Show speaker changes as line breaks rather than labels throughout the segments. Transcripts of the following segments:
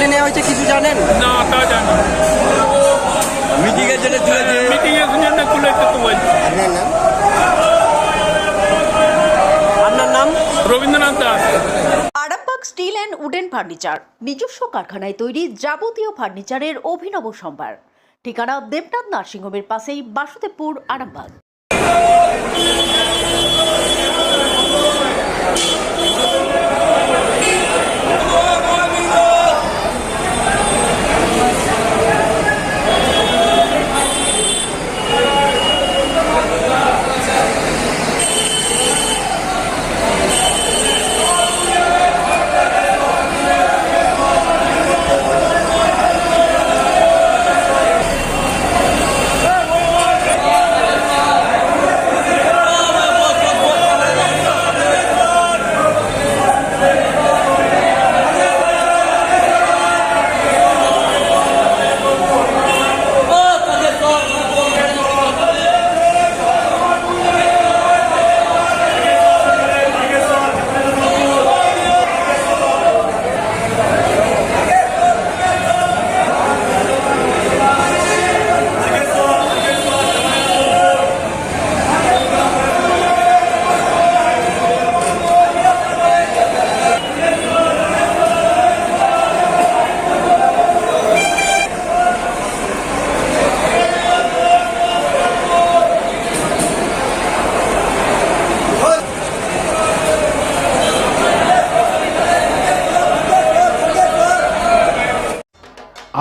তুলে নেওয়া হয়েছে কিছু জানেন?
না তা জানি
মিটিং এর জন্য তুলে
মিটিং এর জন্য তুলেছে তো বলছি
আপনার নাম? আপনার নাম?
Rabindranath Das.
Arambagh steel and wooden furniture নিজস্ব কারখানায় তৈরি যাবতীয় ফার্নিচারের অভিনব সম্ভার। ঠিকানা দেবনাথ নার্সিংহোমের পাশেই বাসুদেবপুর আরামবাগ।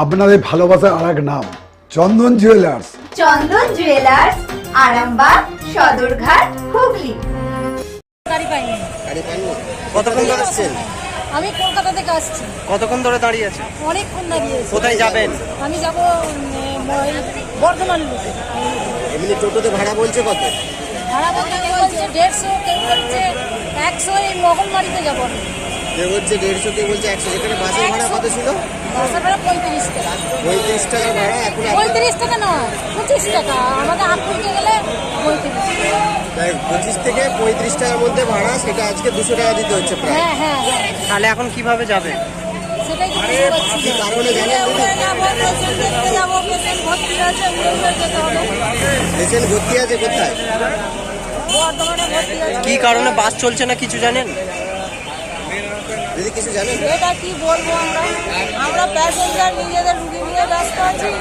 আপনাদের ভালোবাসার আর এক নাম চন্দন জুয়েলার্স
চন্দন জুয়েলার্স আরামবাগ সদরঘাট হুগলি।
গাড়ি পাইনি।
কতক্ষণ ধরে আসছেন?
আমি কলকাতা থেকে আসছি।
কতক্ষণ ধরে দাঁড়িয়ে আছেন?
অনেকক্ষণ দাঁড়িয়েছি
কোথায় যাবেন?
আমি যাব বর্ধমান
এমনি টোটোতে ভাড়া বলছে কত?
ভাড়া বলতে কেউ বলছে? দেড়শো কেউ বলছে? একশো এই মহলমারিতে যাব আমি।
কেউ বলছে দেড়শো কেউ বলছে একশো যেখানে বাসের ভাড়া কত ছিল?
বাসের ভাড়া পঁয়ত্রিশ টাকা।
পঁয়ত্রিশ টাকা ভাড়া এখন
পঁয়ত্রিশ টাকা নয় পঁচিশ টাকা। আমাদের আটপুরকে গেলে পঁয়ত্রিশ
তাই পঁচিশ থেকে পঁয়ত্রিশ টাকার মধ্যে ভাড়া সেটা আজকে দুশো টাকা দিতে হচ্ছে প্রায়।
হ্যাঁ হ্যাঁ হ্যাঁ।
তাহলে এখন কীভাবে
যাবে? পেশেন্ট ভর্তি আছে
কোথায়? কি কারণে বাস চলছে না কিছু জানেন? দিদি কিছু জানেন?
এটা কি বলব আমরা? আমরা প্যাসেঞ্জার নিজেদের রুগী নিয়ে ব্যস্ত আছি।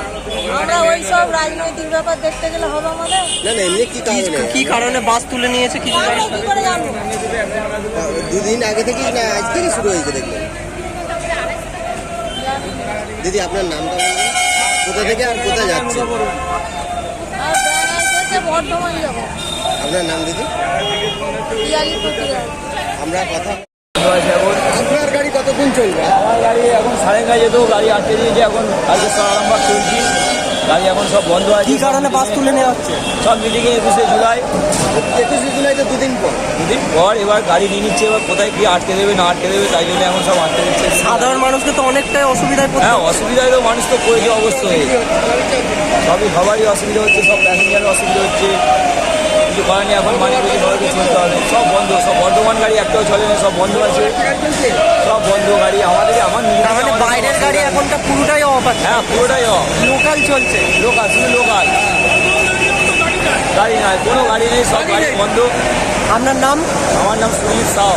আমরা ওই সব রাজনৈতিক ব্যাপার দেখতে গেলে হবে আমাদের।
না না এমনি কি কারণে? কি কারণে বাস তুলে নিয়েছে কিছু
আমরা কি করে জানব?
দুদিন আগে থেকে না আজ থেকে শুরু হয়েছে দেখবেন। দিদি আপনার নামটা কোথা থেকে আর কোথায় যাচ্ছে
বর্ধমান যাব।
আপনার নাম দিদি? আমরা কথা কতক্ষণ চলবে?
আমার গাড়ি এখন সাড়ে গায়ে যেত গাড়ি আটকে দিয়েছে এখন কালকে সারাম্বার চলছি গাড়ি এখন সব বন্ধ আছে।
কি কারণে বাস তুলে নেওয়া হচ্ছে?
সব মিটিংয়ে একুশে জুলাই।
একুশে জুলাই তো দুদিন পর।
দুদিন পর এবার গাড়ি নিয়ে নিচ্ছে এবার কোথায় কি আটকে দেবে না আটকে দেবে তাই জন্য এখন সব আটকে দিচ্ছে।
সাধারণ মানুষকে তো অনেকটাই অসুবিধায়
হ্যাঁ অসুবিধায় তো মানুষ তো পড়েছে অবশ্যই। সবই সবারই অসুবিধা হচ্ছে সব প্যাসেঞ্জারের অসুবিধা হচ্ছে। কিছু করার নেই এখন মানে করে সবাইকে চলতে হবে। সব বন্ধ সব বর্ধমান গাড়ি একটাও চলে না সব বন্ধ আছে। সব বন্ধ গাড়ি আমাদের আমার
মানে বাইরের গাড়ি এখনটা পুরোটাই অফ আছে।
হ্যাঁ পুরোটাই অফ
লোকাল চলছে।
লোকাল শুধু লোকাল গাড়ি নাই কোনো গাড়ি নেই সব গাড়ি বন্ধ।
আপনার নাম?
আমার নাম সুনীল সাউ।